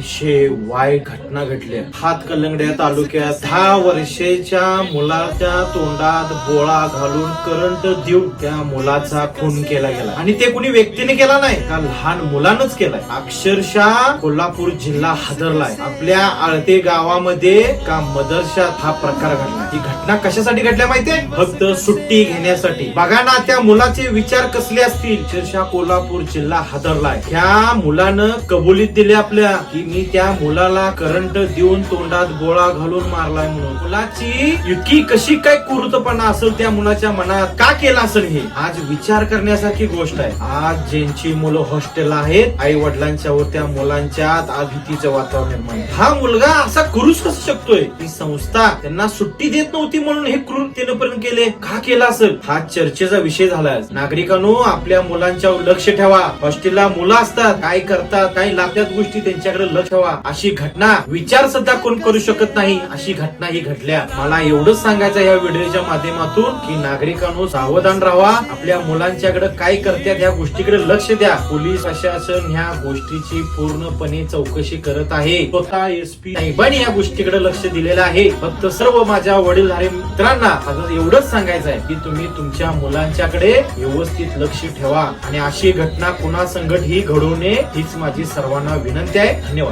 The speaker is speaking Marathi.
तीनशे वाईट घटना घडल्या हातकलंगड्या तालुक्यात दहा वर्षाच्या मुलाच्या तोंडात बोळा घालून करंट देऊन त्या मुलाचा खून केला गेला. आणि ते कुणी व्यक्तीने केला नाही का लहान मुलानच केलाय. अक्षरशः कोल्हापूर जिल्हा हादरलाय. आपल्या आळते गावामध्ये का मदरशात हा प्रकार घडला? ही घटना कशासाठी घडल्या माहितीये? फक्त सुट्टी घेण्यासाठी. बघा ना त्या मुलाचे विचार कसले असतील? अक्षरशः कोल्हापूर जिल्हा हादरलाय. ह्या मुलानं कबुलीत दिले आपल्या. की मी त्या मुलाला करंट देऊन तोंडात गोळा घालून मारलाय म्हणून. मुलाची युकी कशी काय कुरुतपणा असेल त्या मुलाच्या मनात? का केला असेल हे? आज विचार करण्यासारखी गोष्ट आहे. आज ज्यांची मुलं हॉस्टेल आहेत आई वडिलांच्या वर त्या मुलांच्या आज भीतीचं वातावरण निर्माण हा मुलगा असा करूच कसं शकतोय? ही संस्था त्यांना सुट्टी देत नव्हती म्हणून हे क्रूर पर्यंत केले. का केला असेल? हा चर्चेचा विषय झालाय. नागरिकांनो आपल्या मुलांच्यावर लक्ष ठेवा. हॉस्टेलला मुलं असतात काय करतात काही लागतात गोष्टी त्यांच्याकडे लक्ष ठेवा अशी घटना विचार सुद्धा कोण करू शकत नाही. अशी घटना ही घडल्या. मला एवढंच सांगायचं या व्हिडिओच्या माध्यमातून की नागरिकांनो सावधान राहा. आपल्या मुलांच्याकडे काय करतात ह्या गोष्टीकडे लक्ष द्या. पोलीस प्रशासन ह्या गोष्टीची पूर्णपणे चौकशी करत आहे. स्वतः एस पी साहेबांनी या गोष्टीकडे लक्ष दिलेलं आहे. फक्त सर्व माझ्या वडीलधारे मित्रांना माझं एवढंच सांगायचं आहे की तुम्ही तुमच्या मुलांच्याकडे व्यवस्थित लक्ष ठेवा. आणि अशी घटना कुणा संघट ही घडवणे नये हीच माझी सर्वांना विनंती आहे. धन्यवाद.